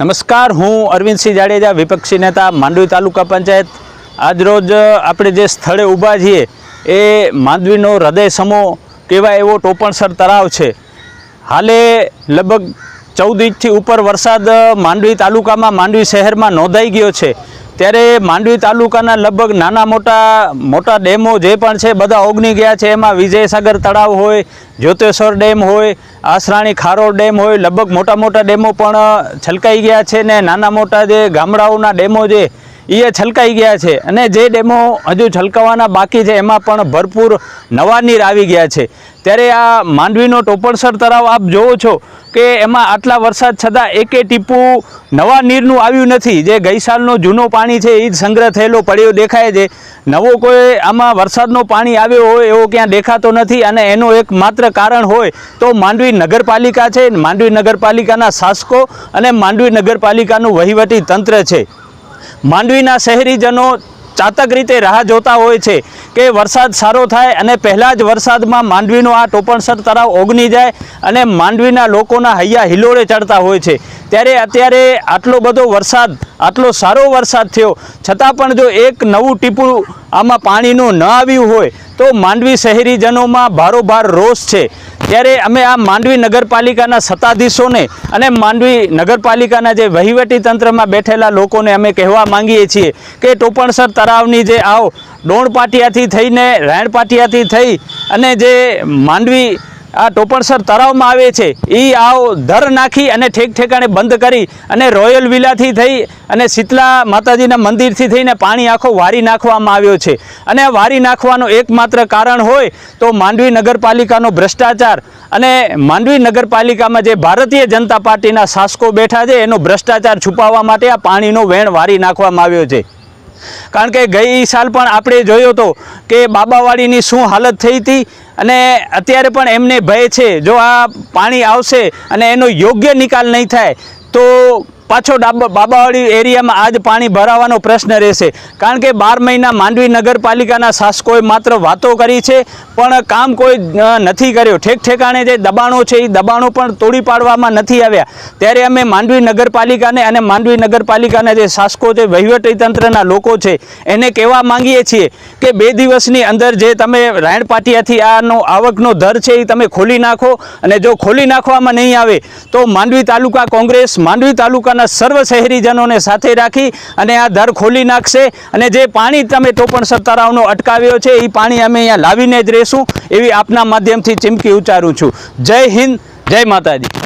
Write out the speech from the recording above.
નમસ્કાર, હું અરવિંદસિંહ જાડેજા, વિપક્ષી નેતા, માંડવી તાલુકા પંચાયત. આજરોજ આપણે જે સ્થળે ઊભા છીએ, એ માંડવીનો હૃદય સમો કહેવાય એવો ટોપણસર તળાવ છે. હાલે લગભગ ચૌદ ઇંચથી ઉપર વરસાદ માંડવી તાલુકામાં માંડવી શહેરમાં નોંધાઈ ગયો છે. ત્યારે માંડવી તાલુકાના લગભગ નાના મોટા મોટા ડેમો જે પણ છે, બધા ઓગની ગયા છે. એમાં વિજયસાગર તળાવ હોય, જ્યોતેશ્વર ડેમ હોય આસરાણી ખારો ડેમ હોય, લગભગ મોટા મોટા ડેમો પણ છલકાઈ ગયા છે ને નાના મોટા જે ગામડાઓના ડેમો છે એ છલકાઈ ગયા છે અને જે ડેમો હજુ છલકાવાના બાકી છે, એમાં પણ ભરપૂર નવા નીર આવી ગયા છે. ત્યારે આ માંડવીનો ટોપણસર તળાવ આપ જોવો છો કે એમાં આટલા વરસાદ છતાં એકે ટીપું નવા નીરનું આવ્યું નથી. જે ગઈ સાલનો જૂનો પાણી છે, એ જ સંગ્રહ થયેલો પડ્યો દેખાય છે. નવો કોઈ આમાં વરસાદનો પાણી આવ્યો હોય એવો ક્યાં દેખાતો નથી અને એનું એક માત્ર કારણ હોય તો માંડવી નગરપાલિકા છે. માંડવી નગરપાલિકાના શાસકો અને માંડવી નગરપાલિકાનું વહીવટી તંત્ર છે. માંડવીના શહેરીજનો ચાતક રીતે રાહ જોતા હોય છે કે વરસાદ સારો થાય અને પહેલાં જ વરસાદમાં માંડવીનો આ ટોપણસર તળાવ ઓગની જાય અને માંડવીના લોકોના હૈયા હિલોળે ચડતા હોય છે. ત્યારે અત્યારે આટલો બધો વરસાદ, આટલો સારો વરસાદ થયો. છતાં પણ જો એક નવું ટીપું આમાં પાણીનું ન આવ્યું હોય, તો માંડવી શહેરીજનોમાં ભારોભાર રોષ છે. ત્યારે અમે આ માંડવી નગરપાલિકાના સત્તાધીશોને અને માંડવી નગરપાલિકાના જે વહીવટી તંત્રમાં બેઠેલા લોકોને અમે કહેવા માંગીએ છીએ કે ટોપણસર તળાવની જે આવ ડોણપાટિયાથી થઈને રાયણપાટિયાથી થઈ અને જે માંડવી આ ટોપણસર તળાવમાં આવે છે. એ આવ ધર નાખી અને ઠેક ઠેકાણે બંધ કરી અને રોયલ વિલાથી થઈ અને શીતલા માતાજીના મંદિરથી થઈને પાણી આખો વારી નાખવામાં આવ્યો છે. અને આ વારી નાખવાનું એકમાત્ર કારણ હોય તો માંડવી નગરપાલિકાનો ભ્રષ્ટાચાર અને માંડવી નગરપાલિકામાં જે ભારતીય જનતા પાર્ટીના શાસકો બેઠા છે એનો ભ્રષ્ટાચાર છુપાવવા માટે આ પાણીનો વેણ વારી નાખવામાં આવ્યો છે. કારણ કે ગઈ સાલ પણ આપણે જોયો હતો કે બાબાવાડીની શું હાલત થઈ હતી અને અત્યારે પણ એમને ભય છે, જો આ પાણી આવશે અને એનો યોગ્ય નિકાલ નહીં થાય, તો પાછો બાબાવાડી એરિયામાં આજ પાણી ભરાવાનો પ્રશ્ન રહેશે. કારણ કે બાર મહિના માંડવી નગરપાલિકાના શાસકોએ માત્ર વાતો કરી છે, પણ કામ કોઈ નથી કર્યો. ઠેક ઠેકાણે જે દબાણો છે, એ દબાણો પણ તોડી પાડવામાં નથી આવ્યા. ત્યારે અમે માંડવી નગરપાલિકાને અને માંડવી નગરપાલિકાના જે શાસકો છે વહીવટી તંત્રના લોકો છે, એને કહેવા માંગીએ છીએ કે બે દિવસની અંદર જે તમે રાયણપાટિયાથી આનો આવકનો દર છે, એ તમે ખોલી નાખો. અને જો ખોલી નાખવામાં નહીં આવે, તો માંડવી તાલુકા કોંગ્રેસ, માંડવી તાલુકાના સર્વ શહેરીજનોને સાથે રાખી અને આ દર ખોલી નાખશે અને જે પાણી તમે ટોપણ સત્તારાઓનો અટકાવ્યો છે, એ પાણી અમે અહીંયા લાવીને જ રહેશું. એવી આપના માધ્યમથી ચીમકી ઉચ્ચારું છું. જય હિન્દ, જય માતાજી.